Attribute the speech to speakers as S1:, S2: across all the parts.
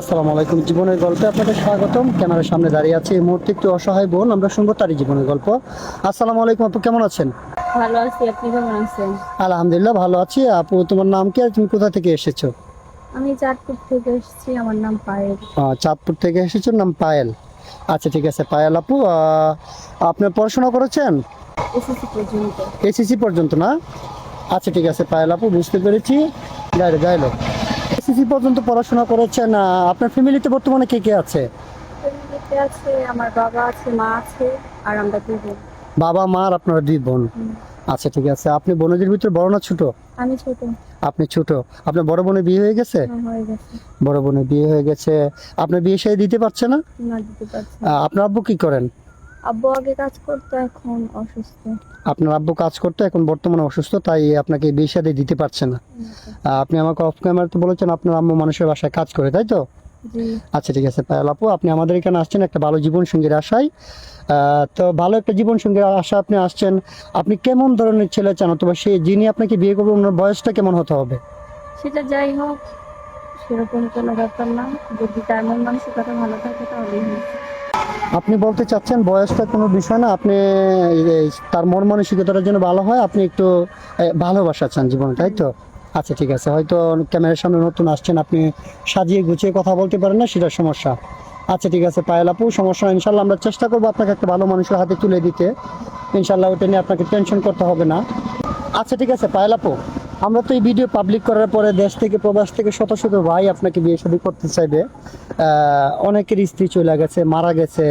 S1: আসসালামু আলাইকুম। জীবনের গল্পে আপনাদের স্বাগতম। ক্যামেরার সামনে দাঁড়িয়ে আছে এই মুহূর্তে একটু অসহায় বোন। আমরা শুনব তারই জীবনের গল্প। আসসালামু আলাইকুম আপু কেমন আছেন?
S2: ভালো আছি আপনি কেমন আছেন?
S1: আলহামদুলিল্লাহ ভালো আছি। আপু তোমার নাম কি আর তুমি কোথা থেকে এসেছ?
S2: আমি চাঁদপুর থেকে এসেছি আমার নাম পায়েল।
S1: চাঁদপুর থেকে এসেছ নাম পায়েল। আচ্ছা ঠিক আছে পায়েল আপু আপনি পড়াশোনা করেছেন?
S2: এসএসসি পর্যন্ত।
S1: এসএসসি পর্যন্ত না? আচ্ছা ঠিক আছে পায়েল আপু বুঝতে পেরেছি। গাইলো গাইলো এসএসসি পর্যন্ত পড়াশোনা করেছেন আপনার ফ্যামিলিতে বর্তমানে কে কে আছে?
S2: ফ্যামিলিতে আছে আমার বাবা আছে মা আছে আর আমরা দুই বোন।
S1: বাবা মা আর আপনারা দুই বোন। আচ্ছা ঠিক আছে। আপনি বোনদের ভিতরে বড় না ছোট?
S2: আমি ছোট।
S1: আপনি ছোট। আপনার বড় বোনের বিয়ে হয়ে গেছে?
S2: হয়ে
S1: বড় বোনের বিয়ে হয়ে গেছে। আপনার বিয়ে সাথে দিতে পারছে না? আপনার আব্বু কি করেন?
S2: আব্বু আগে কাজ করতো এখন অসুস্থ।
S1: আপনার আব্বু কাজ করতে এখন বর্তমানে অসুস্থ তাই আপনাকে বিয়ে দিতে পারছে না। আপনি আমাকে অফ ক্যামেরাতে বলেছেন আপনার আম্মু মানুষের বাসায় কাজ করে তাই তো? আচ্ছা ঠিক আছে পায়েল আপু আপনি আমাদের এখানে আসছেন একটা ভালো জীবন সঙ্গীর আশায় তো ভালো একটা জীবন সঙ্গীর আশা আপনি আসছেন। আপনি কেমন ধরনের ছেলে চান? অথবা সে যিনি আপনাকে বিয়ে করবেন ওনার বয়সটা কেমন হতে হবে?
S2: সেটা যাই হোক সেরকম কোনো ব্যাপার না। যদি তার মন মানসিকতা ভালো থাকে তাহলেই।
S1: আপনি বলতে চাচ্ছেন বয়সটা কোনো বিষয় না, আপনি তার মন মানসিকতার জন্য ভালো হয়, আপনি একটু ভালোবাসা চান জীবনে, তাই তো? আচ্ছা ঠিক আছে, হয়তো ক্যামেরার সামনে নতুন আসছেন, আপনি সাজিয়ে গুছিয়ে কথা বলতে পারেন না সেটা সমস্যা। আচ্ছা ঠিক আছে, পায়েল আপু, সমস্যা ইনশাল্লাহ আমরা চেষ্টা করব আপনাকে একটা ভালো মানুষের হাতে তুলে দিতে। ইনশাল্লাহ ওটা নিয়ে আপনাকে টেনশন করতে হবে না। আচ্ছা ঠিক আছে, পায়েল আপু। আমরা তো এই ভিডিও পাবলিক করার পরে দেশ থেকে প্রবাস থেকে শত শত ভাই আপনাকে বিয়ে শাদী করতে চাইবে। অনেকের স্ত্রী চলে গেছে মারা গেছে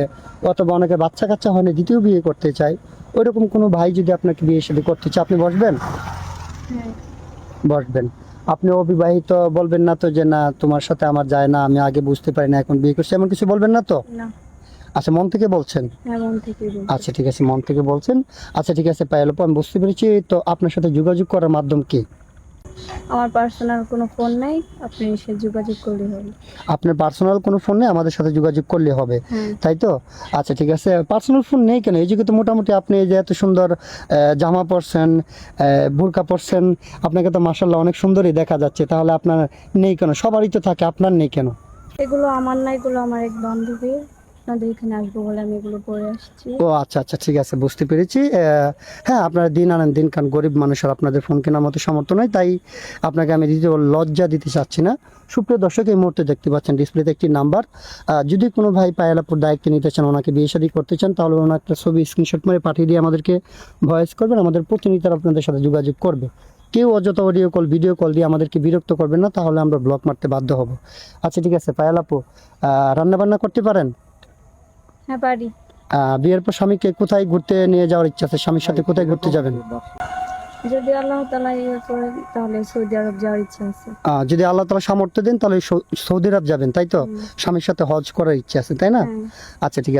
S1: অথবা অনেকে বাচ্চা কাচ্চা হয়নি দ্বিতীয় বিয়ে করতে চায়। ওইরকম কোনো ভাই যদি আপনাকে বিয়ে শাদী করতে চায় আপনি বসবেন?
S2: হ্যাঁ।
S1: বসবেন। আপনি অবিবাহিত বলবেন না তো যে না তোমার সাথে আমার যায় না আমি আগে বুঝতে পারি না এখন বিয়ে করছি। এমন কিছু বলবেন না তো? আচ্ছা মন থেকে বলছেন?
S2: হ্যাঁ।
S1: আচ্ছা ঠিক আছে মন থেকে বলছেন। আচ্ছা ঠিক আছে পায়েল আমি বুঝতে পেরেছি। তো আপনার সাথে যোগাযোগ করার মাধ্যম কি?
S2: আমার পার্সোনাল কোনো ফোন নাই আপনি এসে যোগাযোগ করলে হবে।
S1: আপনার পার্সোনাল কোনো ফোন নেই আমাদের সাথে যোগাযোগ করলে হবে
S2: হ্যাঁ।
S1: তাই তো? আচ্ছা ঠিক আছে। পার্সোনাল ফোন নেই কেন? এই যুগে তো মোটামুটি আপনি এই যে এত সুন্দর জামা পরছেন বোরকা পরছেন আপনাকে তো মাসাল্লাহ অনেক সুন্দরই দেখা যাচ্ছে। তাহলে আপনার নেই কেন? সবারই তো থাকে আপনার নেই কেন?
S2: এগুলো আমার না এগুলো আমার এক বান্ধবী আপনাদের এখানে আসব বলে আমি এগুলো পরে আসছি।
S1: ও আচ্ছা আচ্ছা ঠিক আছে, বুঝতে পেরেছি। হ্যাঁ আপনারা দিন আনেন, দিন খান। গরিব মানুষের আপনাদের ফোন কেনার মতো সামর্থ্য নয় তাই আপনাকে আমি দ্বিতীয় লজ্জা দিতে চাচ্ছি না। সুপ্রিয় দর্শক, এই মুহূর্তে দেখতে পাচ্ছেন ডিসপ্লেতে একটি নাম্বার। যদি কোনো ভাই পায়েলাপুর দায়িত্ব নিতে চান, ওনাকে বিয়ে শাদী করতে চান, তাহলে ওনার একটা ছবি স্ক্রিনশট মেরে পাঠিয়ে দিয়ে আমাদেরকে ভয়েস করবেন। আমাদের প্রতিনিধিরা আপনাদের সাথে যোগাযোগ করবে। কেউ অযথা অডিও কল ভিডিও কল দিয়ে আমাদেরকে বিরক্ত করবেন না, তাহলে আমরা ব্লক মারতে বাধ্য হব। আচ্ছা ঠিক আছে, পায়েলাপু রান্না বান্না করতে পারেন?
S2: হ্যাঁ পারি
S1: বিয়ের পর স্বামীকে কোথায় ঘুরতে নিয়ে যাওয়ার ইচ্ছা আছে? স্বামীর সাথে কোথায় ঘুরতে যাবেন?
S2: যদি আল্লাহ তাআলা ইয়ে করে তাহলে সৌদি আরব যাওয়ার ইচ্ছা আছে।
S1: যদি আল্লাহ তাআলা সামর্থ্য দেন তাহলে সৌদি আরব যাবেন তাই তো? স্বামীর সাথে হজ করার ইচ্ছা আছে তাই না?
S2: হ্যাঁ।
S1: আচ্ছা ঠিক আছে।